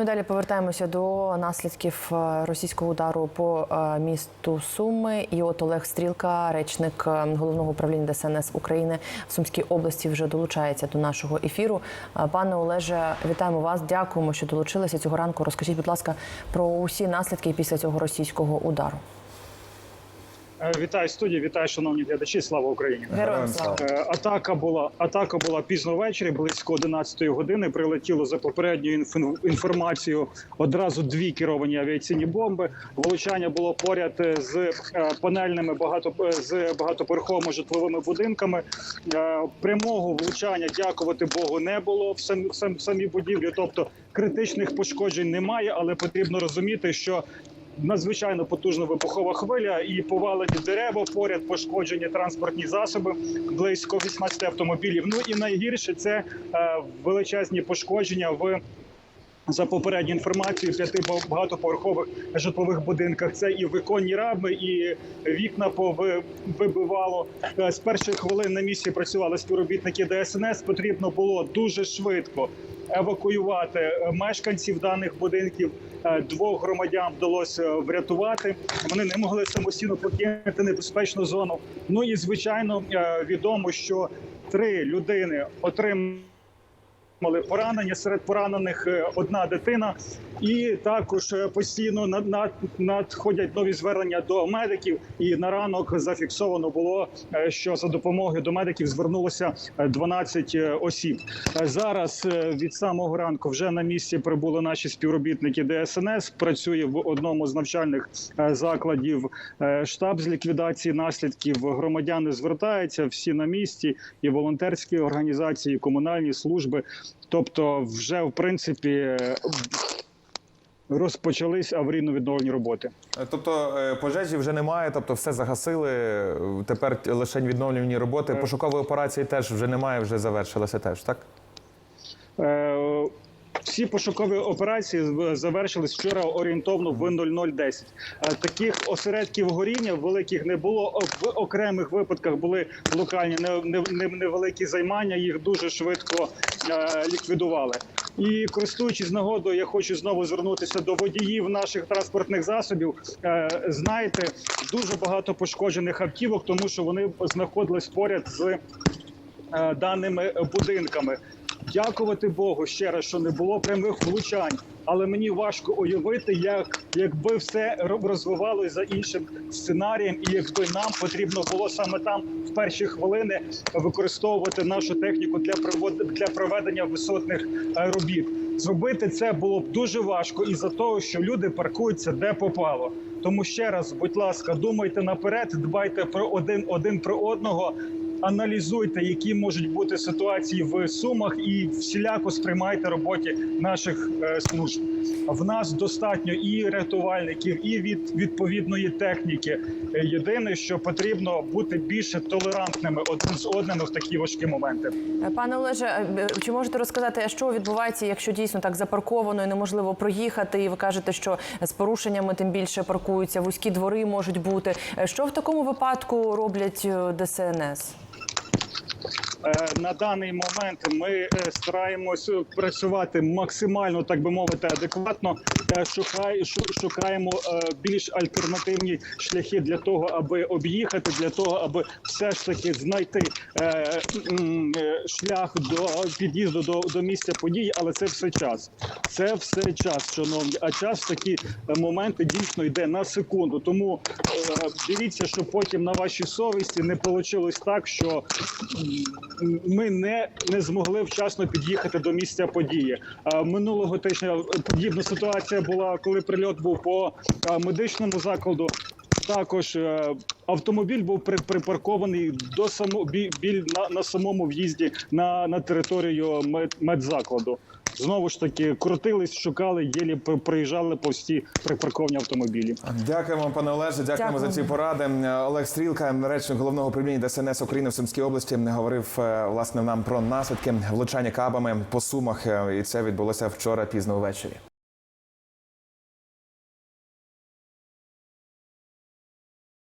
Ну, далі повертаємося до наслідків е, російського удару по е, місту Суми. І от Олег Стрілка, речник е, головного управління ДСНС України в Сумській області, вже долучається до нашого ефіру. Пане Олеже, вітаємо вас. Дякуємо, що долучилися цього ранку. Розкажіть, будь ласка, про усі наслідки після цього російського удару. Е, Вітаю студії, вітаю, шановні глядачі. Слава Україні! Героям слава. Е, Атака була атака була пізно ввечері, близько 11 години. Прилетіло за попередньою інф- інформацією одразу дві керовані авіаційні бомби. Влучання було поряд е, з панельними багато з багатоповерховими житловими будинками. Прямого влучання, дякувати Богу, не було в самі, в сам- самій будівлі. Тобто критичних пошкоджень немає, але потрібно розуміти, що надзвичайно потужна вибухова хвиля і повалені дерева поряд, пошкоджені транспортні засоби, близько 18 автомобілів. Ну і найгірше це е, величезні пошкодження в. За попередньою інформацією, п'яти ба- багатоповерхових житлових будинках це і виконні рами, і вікна пови- вибивало. Е, З перших хвилин на місці працювали співробітники ДСНС. Потрібно було дуже швидко евакуювати е, мешканців даних будинків. Е, Двох громадян вдалося врятувати. Вони не могли самостійно покинути небезпечну зону. Ну і звичайно е, відомо, що три людини отримали Мали поранення серед поранених е, одна дитина, і також е, постійно над, над, надходять нові звернення до медиків. І на ранок зафіксовано було, е, що за допомогою до медиків звернулося е, 12 е, осіб. Зараз від самого ранку вже на місці прибули наші співробітники ДСНС. Працює в одному з навчальних закладів штаб з ліквідації наслідків. Громадяни звертаються всі на місці, і волонтерські організації, і комунальні служби. Тобто, вже в принципі е, розпочались аварійно-відновлені роботи. Е, Тобто е, пожежі вже немає, тобто все загасили. е, Тепер лише відновлювані роботи. Пошукової операції теж вже немає, вже завершилося теж, так? Всі пошукові операції завершились вчора орієнтовно в 0010. Е, Таких осередків горіння великих не було. В окремих випадках були локальні не- не- не- невеликі займання. Їх дуже швидко е, ліквідували. І користуючись нагодою, я хочу знову звернутися до водіїв наших транспортних засобів. Е, Знаєте, дуже багато пошкоджених автівок, тому що вони знаходились поряд з даними будинками. Дякувати Богу ще раз, що не було прямих влучань. Але мені важко уявити, як якби все ро- розвивалося за іншим сценарієм, і якби нам потрібно було саме там в перші хвилини використовувати нашу техніку для для проведення висотних е, робіт. Зробити це було б дуже важко із за того, що люди паркуються де попало. Тому ще раз, будь ласка, думайте наперед, дбайте про один один про одного. Аналізуйте, які можуть бути ситуації в сумах, і всіляко сприймайте роботі наших е, служб. В нас достатньо і рятувальників, і від відповідної техніки. Е, Єдине, що потрібно бути більше толерантними один з одним в такі важкі моменти. Е, Пане Олеже, чи можете розказати, що відбувається, якщо дійсно так запарковано і неможливо проїхати? І ви кажете, що з порушеннями тим більше паркуються, вузькі двори можуть бути. Що в такому випадку роблять ДСНС? Е, На даний момент ми е, стараємось працювати максимально, так би мовити, адекватно. Е, шукаємо більш альтернативні шляхи для того, аби об'їхати, для того, аби все ж таки знайти шлях до під'їзду до, до місця події. Але це все час. Це все час, шановні. А час в такі моменти дійсно йде на секунду. Тому дивіться, що потім на вашій совісті не вийшло так, що ми не, не змогли вчасно під'їхати до місця події. Минулого тижня подібна ситуація була, коли прильот був по медичному закладу. Також е, автомобіль був при- припаркований до само біль на, на самому в'їзді на, на територію мед, медзакладу. Знову ж таки, крутились, шукали, єлі при- приїжджали по всі припарковані автомобілі. Дякуємо, пане Олеже. Дякуємо Дякую. за ці поради. Е, Олег Стрілка, речник головного управління ДСНС України в Сумській області, говорив е, власне нам про наслідки влучання кабами по сумах. Е, І це відбулося вчора пізно ввечері.